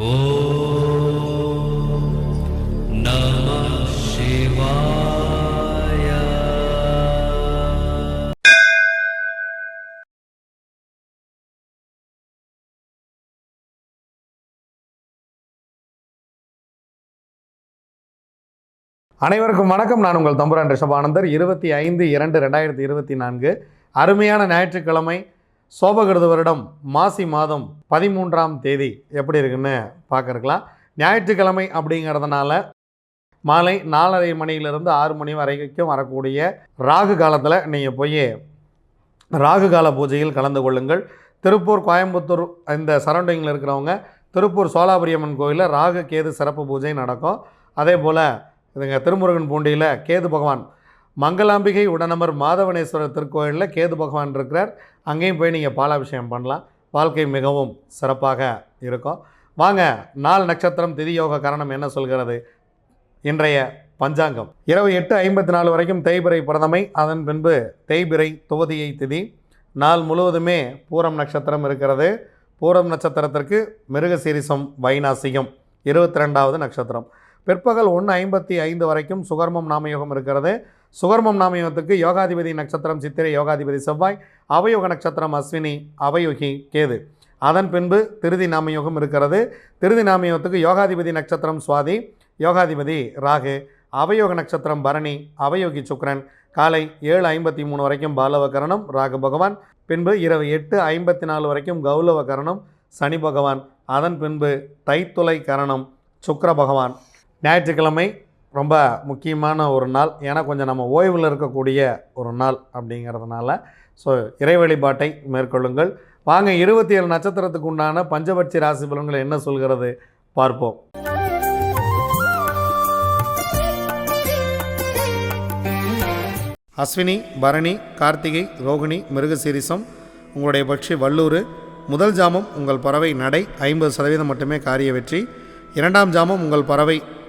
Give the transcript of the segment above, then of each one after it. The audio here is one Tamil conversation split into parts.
அனைவருக்கும் வணக்கம். நான் உங்கள் தம்புரான் ரிஷபானந்தர். இருபத்தி ஐந்து இரண்டு ரெண்டாயிரத்தி இருபத்தி நான்கு. அருமையான ஞாயிற்றுக்கிழமை. சோபகிருத வருடம் மாசி மாதம் பதிமூன்றாம் தேதி எப்படி இருக்குன்னு பார்க்கறக்கலாம் ஞாயிற்றுக்கிழமை அப்படிங்கிறதுனால மாலை நாலரை மணியிலிருந்து ஆறு மணி வரைக்கும் வரக்கூடிய ராகு காலத்தில் நீங்கள் போய் ராகு கால பூஜையில் கலந்து கொள்ளுங்கள். திருப்பூர் கோயம்புத்தூர் இந்த சரௌண்டிங்கில் இருக்கிறவங்க திருப்பூர் சோலாபுரியம்மன் கோயிலில் ராகு கேது சிறப்பு பூஜை நடக்கும். அதே போல் இதுங்க திருமுருகன் பூண்டியில் கேது பகவான் மங்களாம்பிகை உடனமர் மாதவனேஸ்வரர் திருக்கோயிலில் கேது பகவான் இருக்கிறார். அங்கேயும் போய் நீங்கள் பாலாபிஷேகம் பண்ணலாம். வாழ்க்கை மிகவும் சிறப்பாக இருக்கும். வாங்க நாள் நட்சத்திரம் திதி யோக கரணம் என்ன சொல்கிறது? இன்றைய பஞ்சாங்கம். இரவு எட்டு ஐம்பத்தி நாலு வரைக்கும் தேய்பிரை பிரதமை. அதன் பின்பு தேய்பிரை துவதியை திதி. நாள் முழுவதுமே பூரம் நட்சத்திரம் இருக்கிறது. பூரம் நட்சத்திரத்திற்கு மிருகசீரிசம் வைநாசிகம் இருபத்தி ரெண்டாவது நட்சத்திரம். பிற்பகல் ஒன்று ஐம்பத்தி ஐந்து வரைக்கும் சுகர்மம் நாமயோகம் இருக்கிறது. சுகர்மம் நாமயோகத்துக்கு யோகாதிபதி நட்சத்திரம் சித்திரை யோகாதிபதி செவ்வாய் அவயோக நட்சத்திரம் அஸ்வினி அவயோகி கேது. அதன் பின்பு திருதி நாமயோகம் இருக்கிறது. திருதி நாமயோகத்துக்கு யோகாதிபதி நட்சத்திரம் சுவாதி யோகாதிபதி ராகு அவயோக நட்சத்திரம் பரணி அவயோகி சுக்ரன். காலை ஏழு ஐம்பத்தி மூணு வரைக்கும் பாலவ கரணம் ராகு பகவான். பின்பு இரவு எட்டு ஐம்பத்தி நாலு வரைக்கும் கௌலவ கரணம் சனி பகவான். அதன் பின்பு தைத்துளை கரணம் சுக்கர பகவான். ஞாயிற்றுக்கிழமை ரொம்ப முக்கியமான ஒரு நாள். ஏன்னா கொஞ்சம் நம்ம ஓய்வில் இருக்கக்கூடிய ஒரு நாள் அப்படிங்கிறதுனால. ஸோ இறை வழிபாட்டை மேற்கொள்ளுங்கள். வாங்க இருபத்தி ஏழு நட்சத்திரத்துக்கு உண்டான பஞ்சபட்சி ராசி பலன்கள் என்ன சொல்கிறது பார்ப்போம். அஸ்வினி பரணி கார்த்திகை ரோகிணி மிருகசீரிசம் உங்களுடைய பட்சி வல்லூர் முதல் ஜாமம் உங்கள் பறவை நடை ஐம்பது சதவீதம் மட்டுமே காரிய வெற்றி. இரண்டாம் ஜாமம் உங்கள் பறவை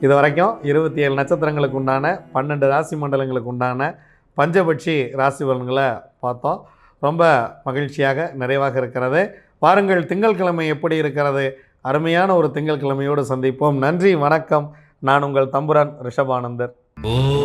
இது வரைக்கும் இருபத்தி ஏழு நட்சத்திரங்களுக்கு உண்டான பன்னெண்டு ராசி மண்டலங்களுக்கு உண்டான பஞ்சபட்சி ராசி பலன்களை பார்த்தோம். ரொம்ப மகிழ்ச்சியாக நிறைவாக இருக்கிறது. வாருங்கள் திங்கட்கிழமை எப்படி இருக்கிறது? அருமையான ஒரு திங்கட்கிழமையோடு சந்திப்போம். நன்றி வணக்கம். நான் உங்கள் தம்புரான் ரிஷபானந்தர். ஓ